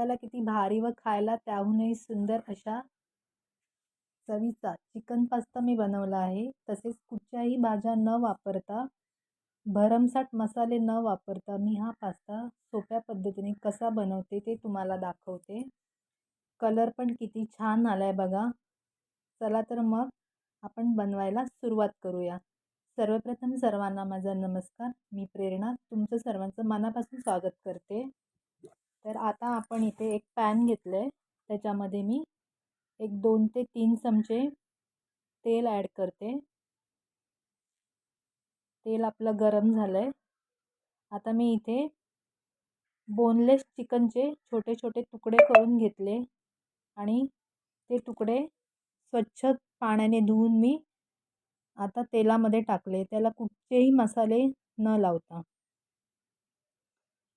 दिसायला किती भारी व खायला त्याहूनही सुंदर अशा चवीचा चिकन पास्ता मी बनवला आहे. तसेच कुठच्याही भाज्या न वापरता भरमसाट मसाले न वापरता मी हा पास्ता सोप्या पद्धतीने कसा बनवते ते तुम्हाला दाखवते. कलर पण किती छान आला आहे बघा. चला तर मग आपण बनवायला सुरुवात करूया. सर्वप्रथम सर्वांना माझा नमस्कार. मी प्रेरणा. तुमचं सर्वांचं मनापासून स्वागत करते. तर आता आपण इथे एक पॅन घेतलं आहे त्याच्यामध्ये मी एक दोन ते तीन चमचे तेल ॲड करते. तेल आपलं गरम झालं आहे आता मी इथे बोनलेस चिकनचे छोटे छोटे तुकडे करून घेतले आणि ते तुकडे स्वच्छ पाण्याने धुवून मी आता तेलामध्ये टाकले. त्याला कुठचेही मसाले न लावता.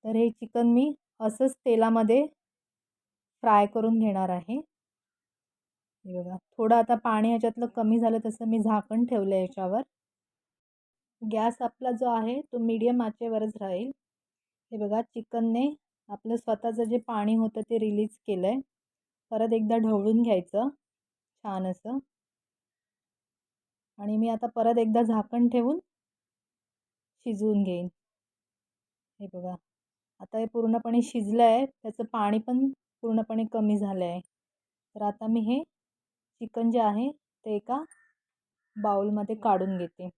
तर हे चिकन मी असंच तेलामध्ये फ्राय करून घेणार आहे. हे बघा थोडं आता पाणी ह्याच्यातलं कमी झालं तसं मी झाकण ठेवलं आहे याच्यावर. गॅस आपला जो आहे तो मीडियम आचेवरच राहील. हे बघा चिकनने आपलं स्वतःचं जे पाणी होतं ते रिलीज केलं आहे परत एकदा ढवळून घ्यायचं छान असं. आणि मी आता परत एकदा झाकण ठेवून शिजवून घेईन. हे बघा. आता हे पूर्णपणे शिजलं आहे त्याचं पाणी पण पूर्णपणे कमी झालं आहे तर आता मी हे चिकन जे आहे ते एका बाउलमध्ये काढून घेते.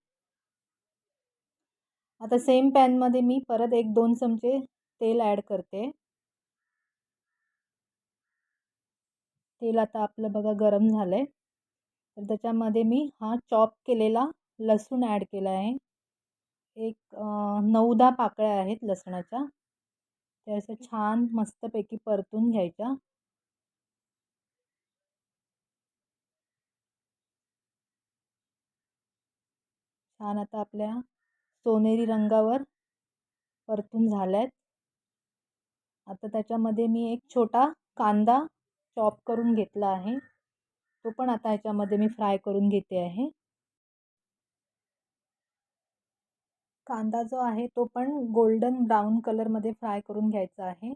आता सेम पॅनमध्ये मी परत एक दोन चमचे तेल ॲड करते. तेल आता आपलं बघा गरम झालं आहे तर त्याच्यामध्ये मी हा चॉप केलेला लसूण ॲड केला आहे. एक नऊ दहा पाकळ्या आहेत लसणाच्या. ते असं छान मस्तपैकी परतून घ्यायच्या. छान आता आपल्या सोनेरी रंगावर परतून झाल्या आहेत आता त्याच्यामध्ये मी एक छोटा कांदा चॉप करून घेतला आहे. तो पण आता ह्याच्यामध्ये मी फ्राय करून घेते आहे. कांदा जो आहे तो पण गोल्डन ब्राऊन कलरमध्ये फ्राय करून घ्यायचा आहे.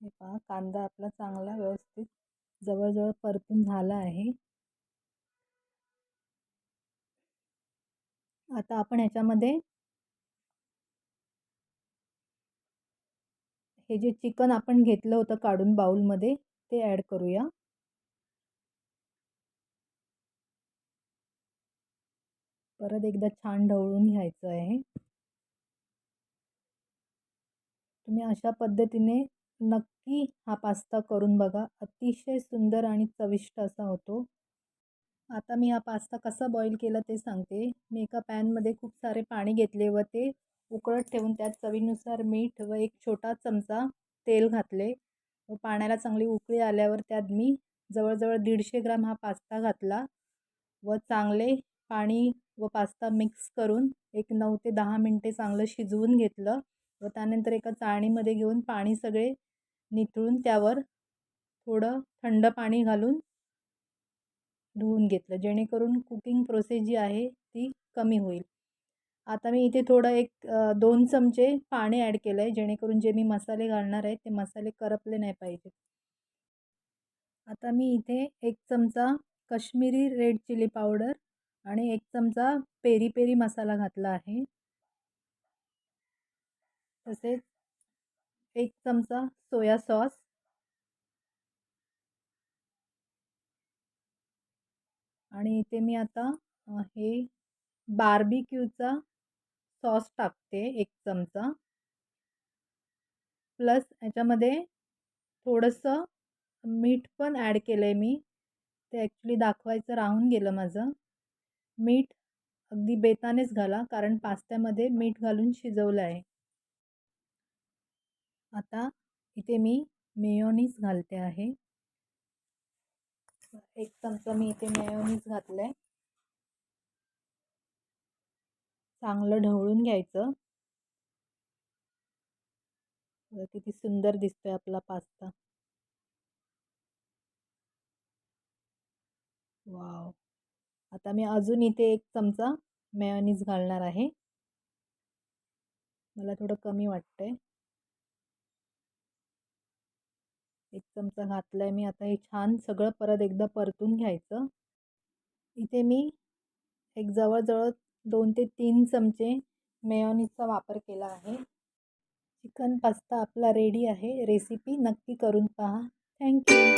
हे पहा कांदा आपला चांगला व्यवस्थित जवळजवळ परतून झाला आहे. आता आपण ह्याच्यामध्ये हे जे चिकन आपण घेतलं होतं काढून बाउलमध्ये ते ॲड करूया. परत एकदा छान ढवळून घ्यायचं आहे. तुम्ही अशा पद्धतीने नक्की हा पास्ता करून बघा. अतिशय सुंदर आणि चविष्ट असा होतो. आता मी हा पास्ता कसा बॉईल केला ते सांगते. मी एका पॅनमध्ये खूप सारे पाणी घेतले व ते उकळत ठेवून त्यात चवीनुसार मीठ व एक छोटा चमचा तेल घातले. व पाण्याला चांगली उकळी आल्यावर त्यात मी जवळजवळ दीडशे ग्राम हा पास्ता घातला व चांगले पाणी व पास्ता मिक्स करून एक नऊ ते दहा मिनटे चांगलं शिजवून घेतलं व त्यानंतर एका चाळणीमध्ये घेऊन पाणी सगळे निथळून त्यावर थोडं थंड पाणी घालून धुवून घेतलं. जेणेकरून कुकिंग प्रोसेस जी आहे ती कमी होईल. आता मी इथे थोडं एक दोन चमचे पाणी ॲड केलं आहे जेणेकरून जे मी मसाले घालणार आहे ते मसाले करपले नाही पाहिजे. आता मी इथे एक चमचा कश्मीरी रेड चिली पावडर आणि एक चमचा पेरी पेरी मसाला घातला आहे. तसेच एक चमचा सोया सॉस. आणि इथे मी आता हे बार्बिक्यूचा सॉस टाकते एक चमचा. प्लस याच्यामध्ये थोडंसं मीठ पण ॲड केलं आहे मी. ते ॲक्च्युली दाखवायचं राहून गेलं माझं. मीठ अगदी बेतानेच घाला कारण पास्त्यामध्ये मीठ घालून शिजवलं आहे. आता इथे मी मेयोनीज घालते आहे. एक चमचा मी इथे मेयोनीज घातलं आहे चांगलं ढवळून घ्यायचं. किती सुंदर दिसतोय आपला पास्ता. वाव. आता मी अजून इथे एक चमचा मेयोनीज घालणार आहे. मला थोडं कमी वाटतं आहे एक चमचा घातला आहे मी. आता हे छान सगळं परत एकदा परतून घ्यायचं. इथे मी एक जवळजवळ दोन ते तीन चमचे मेयोनीजचा वापर केला आहे. चिकन पास्ता आपला रेडी आहे. रेसिपी नक्की करून पहा. थँक्यू.